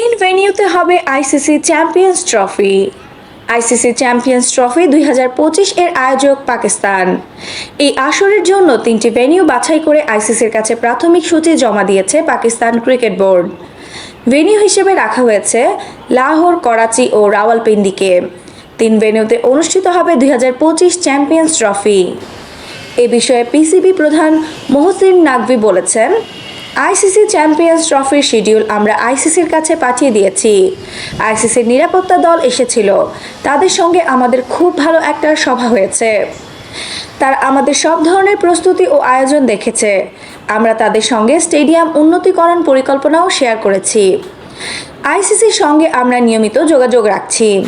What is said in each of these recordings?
তিন ভেনিউতে হবে ICC champions trophy. ICC champions trophy দুই হাজার পঁচিশ এর আয়োজক পাকিস্তান। এই আসরের জন্য তিনটি ভেনিউ বাছাই করে আইসিসির কাছে প্রাথমিক সূচি জমা দিয়েছে পাকিস্তান ক্রিকেট বোর্ড। ভেনিউ হিসেবে রাখা হয়েছে লাহোর, করাচি ও রাওয়ালপিন্ডিকে। তিন ভেনিউতে অনুষ্ঠিত হবে দুই হাজার পঁচিশ চ্যাম্পিয়ন্স ট্রফি। এ বিষয়ে পিসিবি প্রধান মহসিন নাকভি বলেছেন আইসিসি চ্যাম্পিয়ন্স ট্রফির শিডিউল আমরা আইসিসির কাছে পাঠিয়ে দিয়েছি। আইসিসির নিরাপত্তা দল এসেছিল। তাদের সঙ্গে আমাদের খুব ভালো একটা সভা হয়েছে। তারা আমাদের সব ধরনের প্রস্তুতি ও আয়োজন দেখেছে। আমরা তাদের সঙ্গে স্টেডিয়াম উন্নতিকরণ পরিকল্পনাও শেয়ার করেছি। আইসিসির সঙ্গে আমরা নিয়মিত যোগাযোগ রাখছি।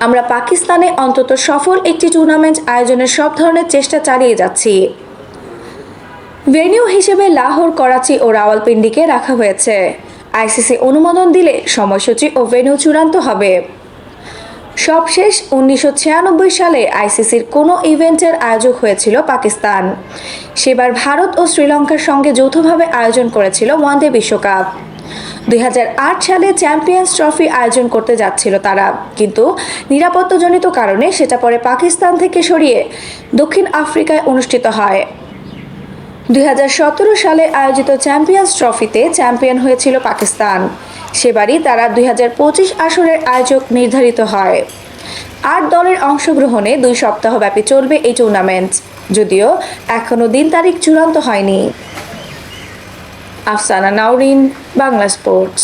আমরা পাকিস্তানে অন্তত সফল একটি টুর্নামেন্ট আয়োজনের সব ধরনের চেষ্টা চালিয়ে যাচ্ছি। ভেন্যু হিসেবে লাহোর, করাচি ও রাওয়ালপিন্ডিকে রাখা হয়েছে। আইসিসি অনুমোদন দিলে সময়সূচি ও ভেন্যু চূড়ান্ত হবে। সবশেষ উনিশশো ছিয়ানব্বই সালে আইসিসির কোনো ইভেন্টের আয়োজক হয়েছিল পাকিস্তান। সেবার ভারত ও শ্রীলঙ্কার সঙ্গে যৌথভাবে আয়োজন করেছিল ওয়ানডে বিশ্বকাপ। দুই হাজার আট সালে চ্যাম্পিয়ন্স ট্রফি আয়োজন করতে যাচ্ছিল তারা, কিন্তু নিরাপত্তাজনিত কারণে সেটা পরে পাকিস্তান থেকে সরিয়ে দক্ষিণ আফ্রিকায় অনুষ্ঠিত হয়। দুই হাজার সতেরো সালে আয়োজিত চ্যাম্পিয়ন্স ট্রফিতে চ্যাম্পিয়ন হয়েছিল পাকিস্তান। সেবারই তারা দুই হাজার পঁচিশ আসরের আয়োজক নির্ধারিত হয়। আট দলের অংশগ্রহণে দুই সপ্তাহব্যাপী চলবে এই টুর্নামেন্ট যদিও এখনও দিন তারিখ চূড়ান্ত হয়নি। আফসানা নাউরিন বাংলা স্পোর্টস।